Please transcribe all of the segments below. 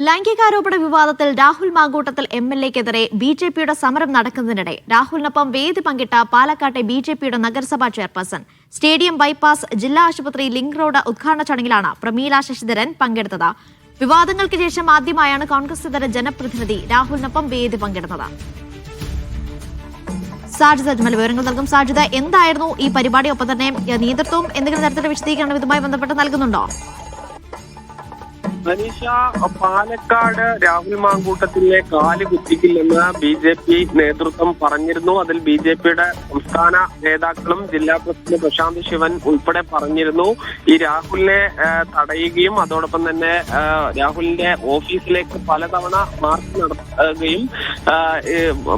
ലൈംഗികാരോപണ വിവാദത്തിൽ Rahul Mamkootathil M L എക്കെതിരെ B J പിയുടെ സമരം നടക്കുന്നതിനിടെ രാഹുലിനൊപ്പം വേദി പങ്കിട്ട പാലക്കാട്ടെ ബി ജെ പിയുടെ നഗരസഭാ ചെയർപേഴ്സൺ. സ്റ്റേഡിയം ബൈപ്പാസ് ജില്ലാ ആശുപത്രി ലിങ്ക് റോഡ് ഉദ്ഘാടന ചടങ്ങിലാണ് പ്രമീല ശശിധരൻ പങ്കെടുത്തത്. വിവാദങ്ങൾക്ക് ശേഷം ആദ്യമായാണ് കോൺഗ്രസ് ഇതര ജനപ്രതിനിധി രാഹുലിനൊപ്പം വേദി പങ്കിടുന്നത്. സാജിദ അജ്മൽ വിവരങ്ങൾ നൽകും. സാജിദ എന്തായിരുന്നു ഈ പരിപാടി ഒപ്പം തന്നെ ഏഹ്, നേതൃത്വം എന്തെങ്കിലും തരത്തിലുള്ള വിശദീകരണം ഇതുമായി ബന്ധപ്പെട്ട് നൽകുന്നുണ്ടോ? മനീഷ പാലക്കാട് രാഹുൽ മാങ്കൂട്ടത്തിലെ കാൽ കുത്തിക്കില്ലെന്ന് ബി ജെ പി നേതൃത്വം പറഞ്ഞിരുന്നു. അതിൽ ബി ജെ പിയുടെ സംസ്ഥാന നേതാക്കളും ജില്ലാ പ്രസിഡന്റ് പ്രശാന്ത് ശിവൻ ഉൾപ്പെടെ പറഞ്ഞിരുന്നു. ഈ രാഹുലിനെ തടയുകയും അതോടൊപ്പം തന്നെ രാഹുലിന്റെ ഓഫീസിലേക്ക് പലതവണ മാർച്ച് നടത്തുകയും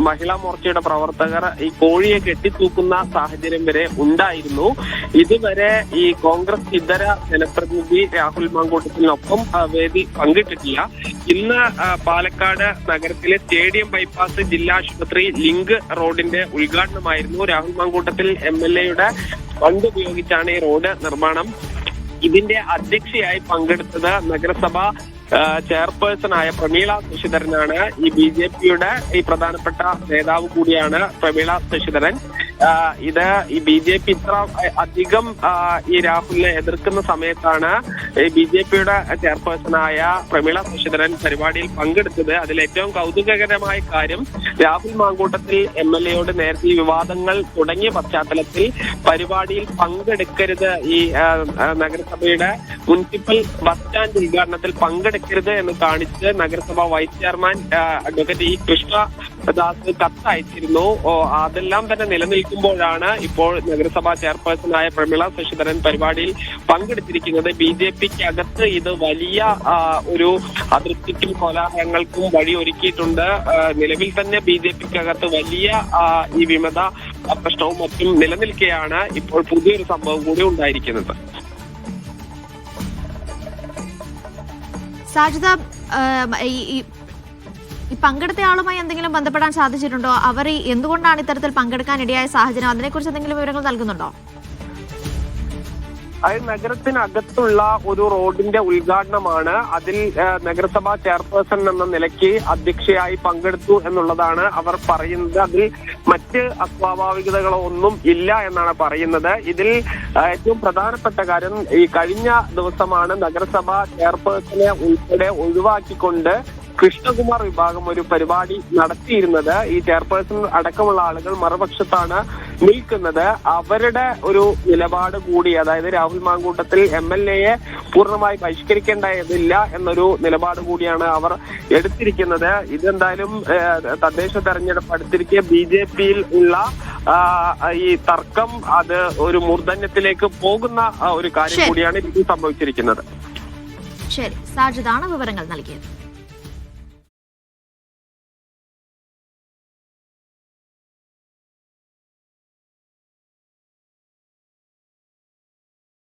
മഹിളാ മോർച്ചയുടെ പ്രവർത്തകർ ഈ കോഴിയെ കെട്ടിത്തൂക്കുന്ന സാഹചര്യം വരെ ഉണ്ടായിരുന്നു. ഇതുവരെ ഈ കോൺഗ്രസ് ഇതര ജനപ്രതിനിധി രാഹുൽ മാങ്കൂട്ടത്തിനൊപ്പം വേദി പങ്കിട്ടിട്ടില്ല. ഇന്ന് പാലക്കാട് നഗരത്തിലെ സ്റ്റേഡിയം ബൈപ്പാസ് ജില്ലാശുപത്രി ലിങ്ക് റോഡിന്റെ ഉദ്ഘാടനമായിരുന്നു. രാഹുൽ മാങ്കൂട്ടത്തിൽ എം എൽ എയുടെ ഫണ്ട് ഉപയോഗിച്ചാണ് ഈ റോഡ് നിർമ്മാണം. ഇതിന്റെ അധ്യക്ഷയായി പങ്കെടുത്തത് നഗരസഭ ചെയർപേഴ്സൺ ചെയർപേഴ്സണായ പ്രമീള ശശിധരനാണ്. ഈ ബി ജെ പിയുടെ ഈ പ്രധാനപ്പെട്ട നേതാവ് കൂടിയാണ് പ്രമീള ശശിധരൻ. ഇത് ഈ ബി ജെ പി ഇത്ര അധികം ഈ രാഹുലിനെ എതിർക്കുന്ന സമയത്താണ് ബി ജെ പിയുടെ ചെയർപേഴ്സണായ പ്രമീള ശശിധരൻ പരിപാടിയിൽ പങ്കെടുത്തത്. അതിൽ ഏറ്റവും കൗതുകകരമായ കാര്യം രാഹുൽ മാങ്കൂട്ടത്തിൽ എം എൽ എയോട് നേരത്തെ വിവാദങ്ങൾ തുടങ്ങിയ പശ്ചാത്തലത്തിൽ പരിപാടിയിൽ പങ്കെടുക്കരുത് ഈ നഗരസഭയുടെ മുനിസിപ്പൽ ബസ് സ്റ്റാൻഡ് ഉദ്ഘാടനത്തിൽ പങ്കെടുക്കരുത് എന്ന് കാണിച്ച് നഗരസഭ vice chairman advocate E Krishnadas കത്ത് അയച്ചിരുന്നു അതെല്ലാം തന്നെ നിലനിൽക്കുമ്പോഴാണ് ഇപ്പോൾ നഗരസഭാ ചെയർപേഴ്സണായ പ്രമിള ശശിധരൻ പരിപാടിയിൽ പങ്കെടുത്തിരിക്കുന്നത്. ബി ജെ പിക്ക് അകത്ത് ഇത് വലിയ ഒരു അതൃപ്തിക്കും കോലാഹലങ്ങൾക്കും വഴിയൊരുക്കിയിട്ടുണ്ട്. നിലവിൽ തന്നെ ബി ജെ പിക്ക് അകത്ത് വലിയ ഈ വിമത പ്രശ്നവും മറ്റും നിലനിൽക്കെയാണ് ഇപ്പോൾ പുതിയൊരു സംഭവം കൂടി ഉണ്ടായിരിക്കുന്നത്. സാജിത ഈ- പങ്കെടുത്ത ആളുമായി എന്തെങ്കിലും ബന്ധപ്പെടാൻ സാധിച്ചിട്ടുണ്ടോ? അവർ എന്തുകൊണ്ടാണ് ഇത്തരത്തിൽ പങ്കെടുക്കാൻ ഇടയായ സാഹചര്യം? അതിനെക്കുറിച്ച് എന്തെങ്കിലും വിവരങ്ങൾ നൽകുന്നുണ്ടോ? അത് നഗരത്തിനകത്തുള്ള ഒരു റോഡിന്റെ ഉദ്ഘാടനമാണ്. അതിൽ നഗരസഭാ ചെയർപേഴ്സൺ എന്ന നിലയ്ക്ക് അധ്യക്ഷയായി പങ്കെടുത്തു എന്നുള്ളതാണ് അവർ പറയുന്നത്. അതിൽ മറ്റ് അസ്വാഭാവികതകളോ ഒന്നും ഇല്ല എന്നാണ് പറയുന്നത്. ഇതിൽ ഏറ്റവും പ്രധാനപ്പെട്ട കാര്യം ഈ കഴിഞ്ഞ ദിവസമാണ് നഗരസഭാ ചെയർപേഴ്സണെ ഉൾപ്പെടെ ഒഴിവാക്കിക്കൊണ്ട് കൃഷ്ണകുമാർ വിഭാഗം ഒരു പരിപാടി നടത്തിയിരുന്നത്. ഈ ചെയർപേഴ്സൺ അടക്കമുള്ള ആളുകൾ മറുപക്ഷത്താണ് നിൽക്കുന്നത്. അവരുടെ ഒരു നിലപാട് കൂടി അതായത് രാഹുൽ മാങ്കൂട്ടത്തിൽ എം എൽ എയെ പൂർണമായി ബഹിഷ്കരിക്കേണ്ടതില്ല എന്നൊരു നിലപാട് കൂടിയാണ് അവർ എടുത്തിരിക്കുന്നത്. ഇതെന്തായാലും തദ്ദേശ തെരഞ്ഞെടുപ്പ് അടുത്തിരിക്കെ ബി ജെ പിയിൽ ഉള്ള ഈ തർക്കം അത് ഒരു മൂർധന്യത്തിലേക്ക് പോകുന്ന ഒരു കാര്യം കൂടിയാണ് ഇത് സംഭവിച്ചിരിക്കുന്നത്. ശരി. സാജിദാണ് വിവരങ്ങൾ നൽകിയത്.